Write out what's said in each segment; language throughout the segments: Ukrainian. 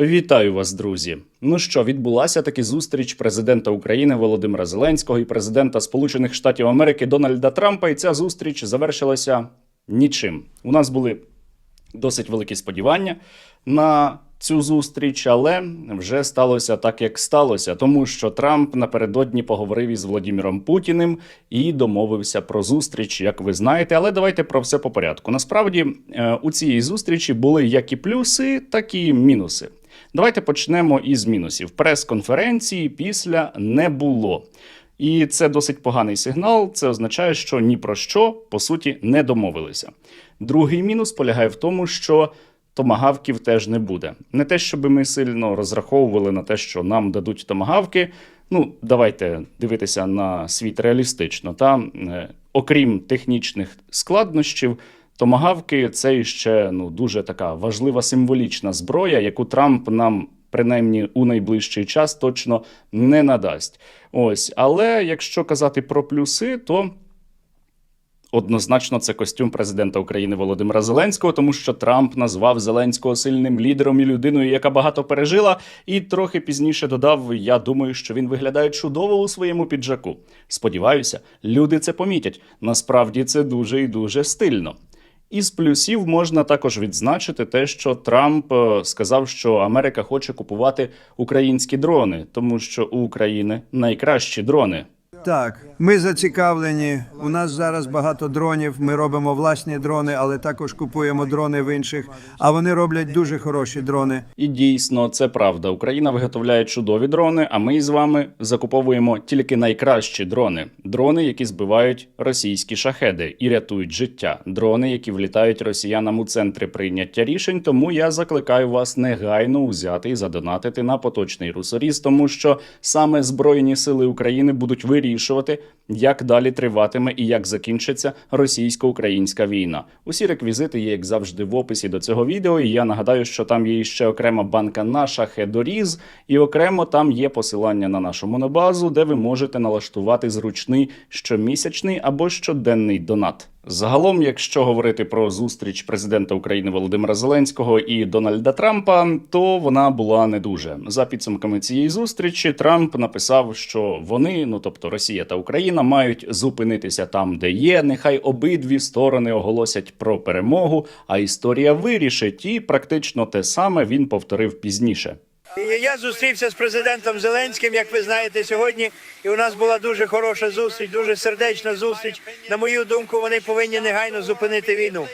Вітаю вас, друзі. Ну що, відбулася таки зустріч президента України Володимира Зеленського і президента Сполучених Штатів Америки Дональда Трампа. І ця зустріч завершилася нічим. У нас були досить великі сподівання на цю зустріч, але вже сталося так, як сталося, тому що Трамп напередодні поговорив із Владіміром Путіним і домовився про зустріч, як ви знаєте. Але давайте про все по порядку. Насправді е, у цій зустрічі були як і плюси, так і мінуси. Давайте почнемо із мінусів. Прес-конференції після не було. І це досить поганий сигнал. Це означає, що ні про що по суті не домовилися. Другий мінус полягає в тому, що томагавків теж не буде. Не те, щоб ми сильно розраховували на те, що нам дадуть томагавки. Ну, давайте дивитися на світ реалістично. Та е, окрім технічних складнощів, томагавки це ще ну дуже така важлива символічна зброя, яку Трамп нам. Принаймні у найближчий час точно не надасть. Ось, але якщо казати про плюси, то Однозначно, це костюм президента України Володимира Зеленського, тому що Трамп назвав Зеленського сильним лідером і людиною, яка багато пережила, і трохи пізніше додав: Я думаю, що він виглядає чудово у своєму піджаку. Сподіваюся, люди це помітять. Насправді це дуже і дуже стильно. Із плюсів можна також відзначити те, що Трамп е, сказав, що Америка хоче купувати українські дрони, тому що у України найкращі дрони. Так, ми зацікавлені. У нас зараз багато дронів. Ми робимо власні дрони, але також купуємо дрони в інших. А вони роблять дуже хороші дрони. І дійсно, це правда. Україна виготовляє чудові дрони, а ми з вами закуповуємо тільки найкращі дрони: дрони, які збивають російські шахеди і рятують життя. Дрони, які влітають росіянам у центри прийняття рішень. Тому я закликаю вас негайно узяти і задонатити на поточний русоріз, тому що саме збройні сили України будуть вирішувати, вирішувати як далі триватиме і як закінчиться російсько-українська війна. Усі реквізити є, як завжди, в описі до цього відео. І я нагадаю, що там є ще окрема банка наша Хедоріз, і окремо там є посилання на нашу монобазу, де ви можете налаштувати зручний щомісячний або щоденний донат. Загалом, якщо говорити про зустріч президента України Володимира Зеленського і Дональда Трампа, то вона була не дуже. За підсумками цієї зустрічі, Трамп написав, що вони, ну тобто Росія та Україна, мають зупинитися там, де є. Нехай обидві сторони оголосять про перемогу, а історія вирішить. І практично те саме він повторив пізніше. Я зустрівся з президентом Зеленським, як ви знаєте, сьогодні. І у нас була дуже хороша зустріч, дуже сердечна зустріч. На мою думку, вони повинні негайно зупинити війну.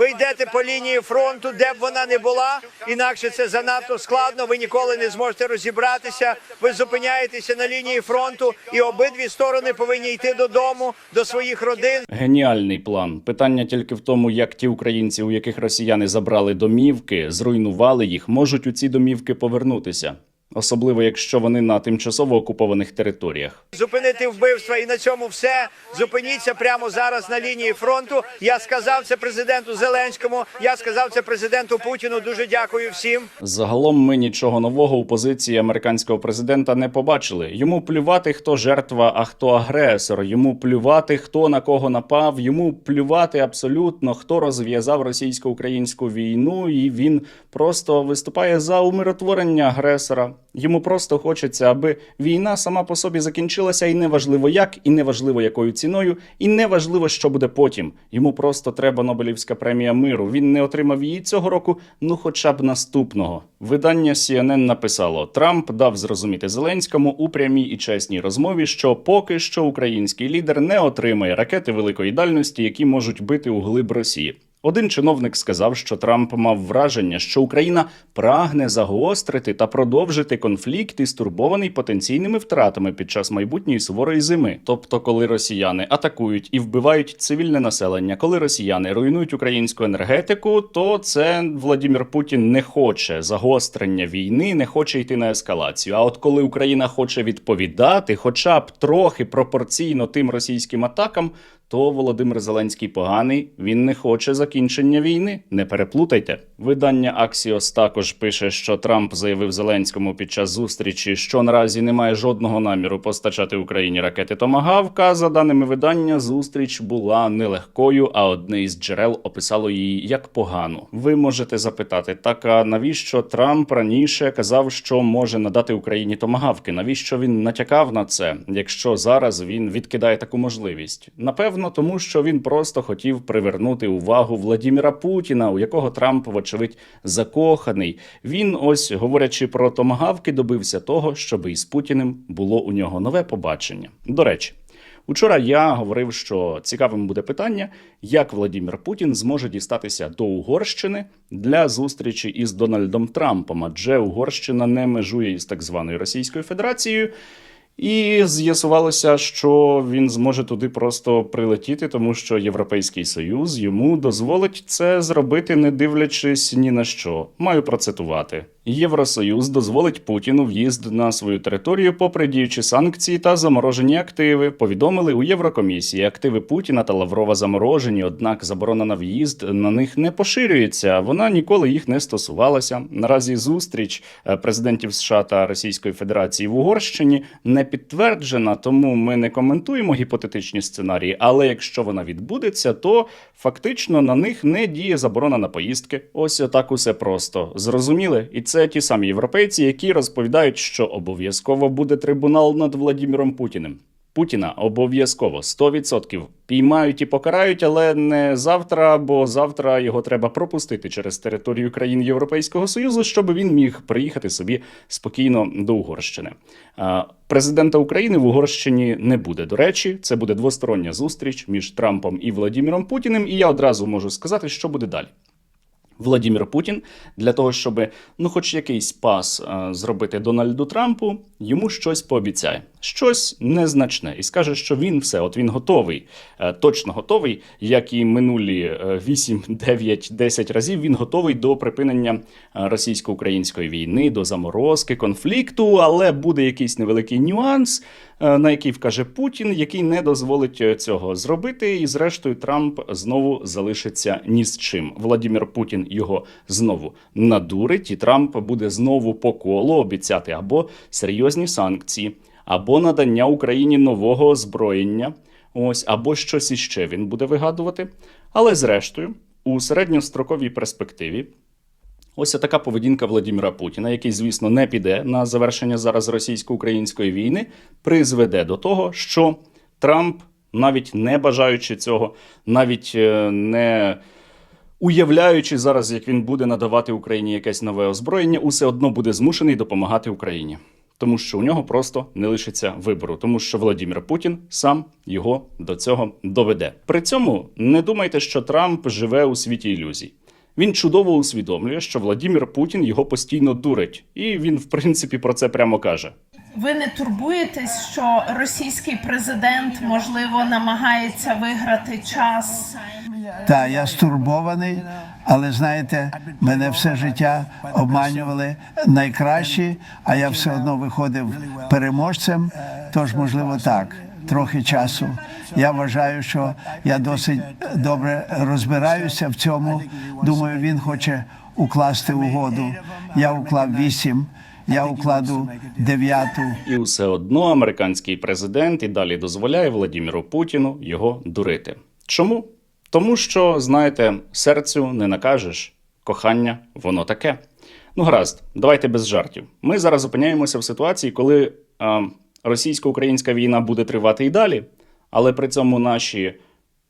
Ви йдете по лінії фронту, де б вона не була, інакше це занадто складно. Ви ніколи не зможете розібратися. Ви зупиняєтеся на лінії фронту, і обидві сторони повинні йти додому, до своїх родин. Геніальний план. Питання тільки в тому, як ті українці, у яких росіяни забрали домівки, зруйнували їх, можуть у ці домівки повернутися. Особливо якщо вони на тимчасово окупованих територіях. Зупинити вбивства і на цьому все. Зупиніться прямо зараз на лінії фронту. Я сказав це президенту Зеленському. Я сказав це президенту Путіну. Дуже дякую всім. Загалом ми нічого нового у позиції американського президента не побачили. Йому плювати, хто жертва, а хто агресор. Йому плювати, хто на кого напав. Йому плювати абсолютно, хто розв'язав російсько-українську війну, і він просто виступає за умиротворення агресора. Йому просто хочеться, аби війна сама по собі закінчилася, і неважливо як, і неважливо якою ціною, і неважливо, що буде потім. Йому просто треба Нобелівська премія миру. Він не отримав її цього року, ну хоча б наступного. Видання CNN написало: Трамп дав зрозуміти Зеленському у прямій і чесній розмові, що поки що український лідер не отримає ракети великої дальності, які можуть бити у глиб Росії. Один чиновник сказав, що Трамп мав враження, що Україна прагне загострити та продовжити конфлікт і стурбований потенційними втратами під час майбутньої суворої зими. Тобто, коли росіяни атакують і вбивають цивільне населення, коли росіяни руйнують українську енергетику, то це Владімір Путін не хоче загострення війни, не хоче йти на ескалацію. А от коли Україна хоче відповідати, хоча б трохи пропорційно тим російським атакам, хто Володимир Зеленський поганий, він не хоче закінчення війни. Не переплутайте. Видання Axios також пише, що Трамп заявив Зеленському під час зустрічі, що наразі немає жодного наміру постачати Україні ракети Томагавка. За даними видання, зустріч була нелегкою, а одне із джерел описало її як погану. Ви можете запитати, так а навіщо Трамп раніше казав, що може надати Україні томагавки? Навіщо він натякав на це, якщо зараз він відкидає таку можливість? Напевно, тому що він просто хотів привернути увагу Владіміра Путіна, у якого Трамп, вочевидь, закоханий. Він, ось говорячи про томагавки, добився того, щоб із Путіним було у нього нове побачення. До речі. Учора я говорив, що цікавим буде питання, як Владімір Путін зможе дістатися до Угорщини для зустрічі із Дональдом Трампом, адже Угорщина не межує із так званою Російською Федерацією. І з'ясувалося, що він зможе туди просто прилетіти, тому що Європейський Союз йому дозволить це зробити, не дивлячись ні на що. Маю процитувати. Євросоюз дозволить Путіну в'їзд на свою територію, попри діючі санкції та заморожені активи. Повідомили у Єврокомісії. Активи Путіна та Лаврова заморожені, однак заборона на в'їзд на них не поширюється. Вона ніколи їх не стосувалася. Наразі зустріч е, президентів США та Російської Федерації в Угорщині не підтверджена, тому ми не коментуємо гіпотетичні сценарії. Але якщо вона відбудеться, то фактично на них не діє заборона на поїздки. Ось так усе просто зрозуміли. І це ті самі європейці, які розповідають, що обов'язково буде трибунал над Владіміром Путіним. Путіна обов'язково 100% піймають і покарають, але не завтра, бо завтра його треба пропустити через територію країн Європейського Союзу, щоб він міг приїхати собі спокійно до Угорщини. Президента України в Угорщині не буде. До речі, це буде двостороння зустріч між Трампом і Владіміром Путіним. І я одразу можу сказати, що буде далі. Владімір Путін для того, щоб ну, хоч якийсь пас е, зробити Дональду Трампу, йому щось пообіцяє, щось незначне, і скаже, що він все, от він готовий, е, точно готовий, як і минулі е, 8, 9, 10 разів. Він готовий до припинення е, російсько-української війни, до заморозки, конфлікту, але буде якийсь невеликий нюанс. е, На який вкаже Путін, який не дозволить цього зробити, і зрештою Трамп знову залишиться ні з чим. Владімір Путін його знову надурить, і Трамп буде знову по колу обіцяти або серйозні санкції, або надання Україні нового озброєння. Ось або щось іще він буде вигадувати. Але зрештою, у середньостроковій перспективі Ось така поведінка Владіміра Путіна, який, звісно, не піде на завершення зараз російсько-української війни, призведе до того, що Трамп, навіть не бажаючи цього, навіть е, не уявляючи зараз, як він буде надавати Україні якесь нове озброєння, усе одно буде змушений допомагати Україні. Тому що у нього просто не лишиться вибору, тому що Владімір Путін сам його до цього доведе. При цьому не думайте, що Трамп живе у світі ілюзій. Він чудово усвідомлює, що Владімір Путін його постійно дурить, і він, в принципі, про це прямо каже. Ви не турбуєтесь, що російський президент можливо намагається виграти час? Так, я стурбований, але знаєте, мене все життя обманювали найкращі, а я все одно виходив переможцем. Тож, можливо, так, трохи часу. Я вважаю, що я досить добре розбираюся в цьому. Думаю, він хоче укласти угоду. Я уклав вісім, я укладу дев'яту. І все одно американський президент і далі дозволяє Владіміру Путіну його дурити. Чому? Тому що, знаєте, серцю не накажеш, кохання воно таке. Ну, гаразд, давайте без жартів. Ми зараз опиняємося в ситуації, коли е, російсько-українська війна буде тривати і далі, але при цьому наші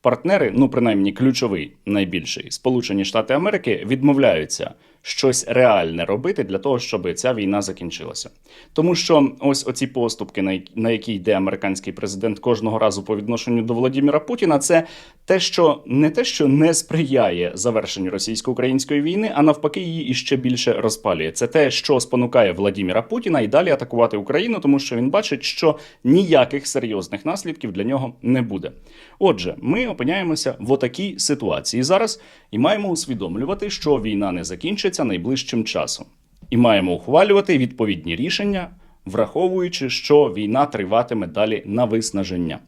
партнери, ну принаймні ключовий, найбільший, Сполучені Штати Америки, відмовляються щось реальне робити для того, щоб ця війна закінчилася. Тому що ось оці поступки, на які- йде американський президент кожного разу по відношенню до Владіміра Путіна, це те, що не те, що не сприяє завершенню російсько-української війни, а навпаки, її іще більше розпалює. Це те, що спонукає Владіміра Путіна і далі атакувати Україну, тому що він бачить, що ніяких серйозних наслідків для нього не буде. Отже, ми опиняємося в отакій ситуації зараз і маємо усвідомлювати, що війна не закінчиться найближчим часом, і маємо ухвалювати відповідні рішення, враховуючи, що війна триватиме далі на виснаження.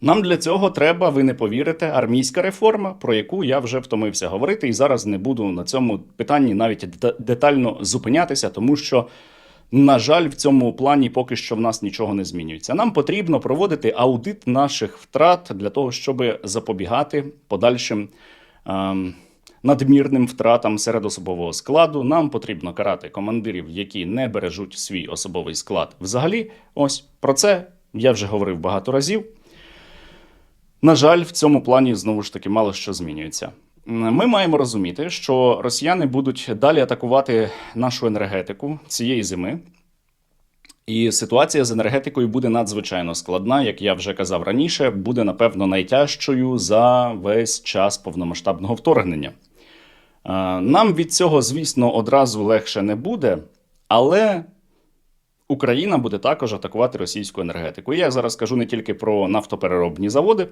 Нам для цього треба, ви не повірите, армійська реформа, про яку я вже втомився говорити, і зараз не буду на цьому питанні навіть детально зупинятися, тому що, на жаль, в цьому плані поки що в нас нічого не змінюється. Нам потрібно проводити аудит наших втрат для того, щоб запобігати подальшим. ем, Надмірним втратам серед особового складу нам потрібно карати командирів, які не бережуть свій особовий склад. Взагалі, ось про це я вже говорив багато разів. На жаль, в цьому плані знову ж таки мало що змінюється. Ми маємо розуміти, що росіяни будуть далі атакувати нашу енергетику цієї зими. І ситуація з енергетикою буде надзвичайно складна, як я вже казав раніше, буде напевно найтяжчою за весь час повномасштабного вторгнення. Е, Нам від цього, звісно, одразу легше не буде, але Україна буде також атакувати російську енергетику. Я зараз кажу не тільки про нафтопереробні заводи.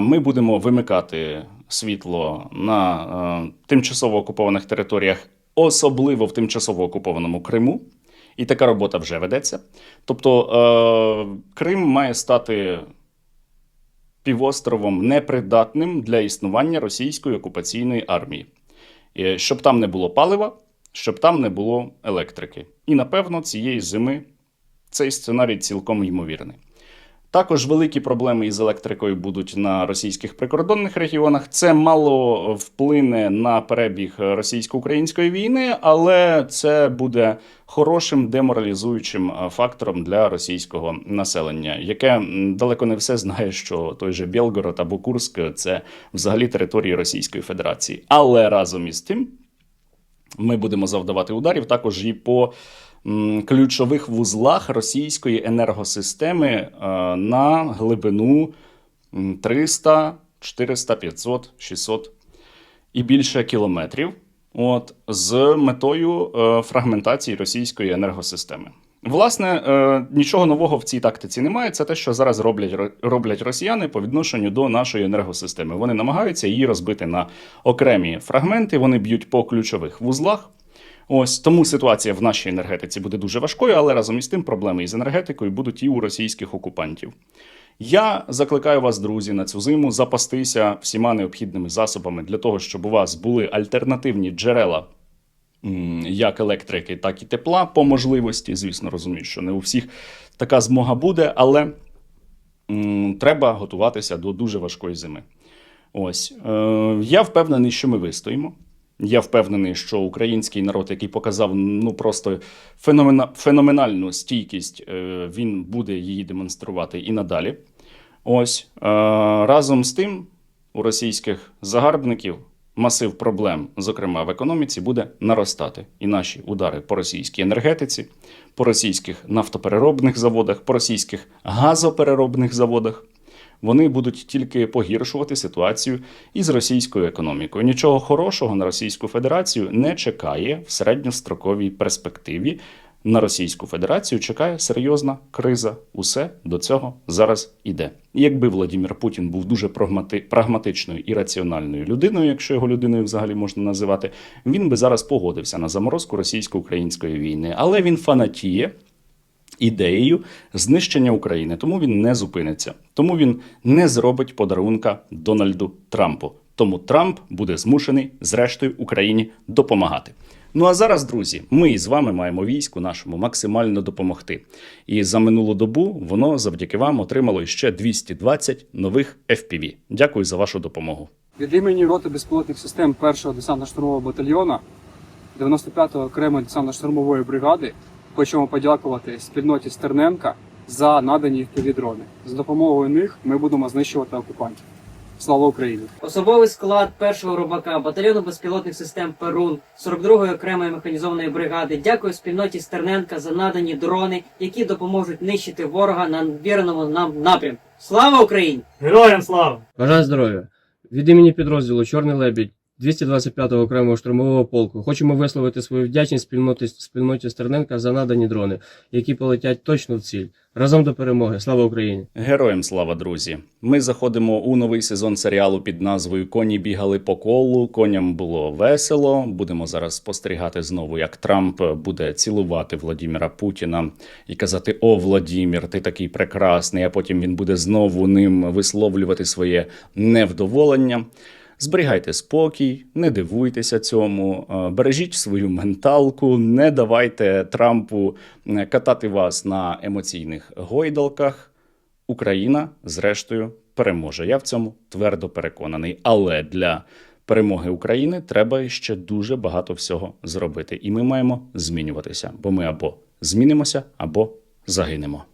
Ми будемо вимикати світло на е, тимчасово окупованих територіях, особливо в тимчасово окупованому Криму. І така робота вже ведеться. Тобто е, Крим має стати півостровом непридатним для існування російської окупаційної армії, Е, щоб там не було палива, щоб там не було електрики. І напевно цієї зими цей сценарій цілком ймовірний. Також великі проблеми із електрикою будуть на російських прикордонних регіонах. Це мало вплине на перебіг російсько-української війни, але це буде хорошим деморалізуючим е, фактором для російського населення, яке далеко не все знає, що той же Білгород або Курск це взагалі території Російської Федерації. Але разом із тим ми будемо завдавати ударів також і по ключових вузлах російської енергосистеми е, на глибину 300, 400, 500, 600 і більше кілометрів. От, з метою е, фрагментації російської енергосистеми. Власне, е, нічого нового в цій тактиці немає. Це те, що зараз роблять, роблять росіяни по відношенню до нашої енергосистеми. Вони намагаються її розбити на окремі фрагменти, вони б'ють по ключових вузлах. Ось тому ситуація в нашій енергетиці буде дуже важкою, але разом із тим проблеми із енергетикою будуть і у російських окупантів. Я закликаю вас, друзі, на цю зиму запастися всіма необхідними засобами для того, щоб у вас були альтернативні джерела як електрики, так і тепла по можливості. Звісно, розумію, що не у всіх така змога буде, але треба готуватися до дуже важкої зими. Ось е, я впевнений, що ми вистоїмо. Я впевнений, що український народ, який показав ну просто феномена, феноменальну стійкість, е, він буде її демонструвати і надалі. Ось е, разом з тим, у російських загарбників масив проблем, зокрема в економіці, буде наростати. І наші удари по російській енергетиці, по російських нафтопереробних заводах, по російських газопереробних заводах. Вони будуть тільки погіршувати ситуацію із російською економікою. Нічого хорошого на Російську Федерацію не чекає в середньостроковій перспективі. На Російську Федерацію чекає серйозна криза. Усе до цього зараз іде. Якби Владимир Путін був дуже прагматичною і раціональною людиною, якщо його людиною взагалі можна називати, він би зараз погодився на заморозку російсько-української війни. Але він фанатіє ідеєю знищення України. Тому він не зупиниться. Тому він не зробить подарунка Дональду Трампу. Тому Трамп буде змушений, зрештою, Україні допомагати. Ну а зараз, друзі, ми з вами маємо війську нашому максимально допомогти. І за минулу добу воно завдяки вам отримало ще 220 нових FPV. Дякую за вашу допомогу. Від імені роти безпілотних систем 1-го десантно-штурмового батальйону 95-го окремої десантно-штурмової бригади хочемо подякувати спільноті Стерненка за надані дрони. За допомогою них ми будемо знищувати окупантів. Слава Україні! Особовий склад першого рубака батальйону безпілотних систем Перун 42-ї окремої механізованої бригади. Дякую спільноті Стерненка за надані дрони, які допоможуть нищити ворога на віреному нам напрямку. Слава Україні! Героям слава! Бажаю здоров'я! Від імені підрозділу Чорний лебідь 225-го окремого штурмового полку. Хочемо висловити свою вдячність спільноті, спільноті Стерненка за надані дрони, які полетять точно в ціль. Разом до перемоги. Слава Україні! Героям слава, друзі! Ми заходимо у новий сезон серіалу під назвою Коні бігали по колу. Коням було весело. Будемо зараз спостерігати знову, як Трамп буде цілувати Владіміра Путіна і казати: О, Владімір, ти такий прекрасний. А потім він буде знову ним висловлювати своє невдоволення. Зберігайте спокій, не дивуйтеся цьому, е, бережіть свою менталку, не давайте Трампу е, катати вас на емоційних гойдалках. Україна, зрештою, переможе. Я в цьому твердо переконаний. Але для перемоги України треба ще дуже багато всього зробити. І ми маємо змінюватися, бо ми або змінимося, або загинемо.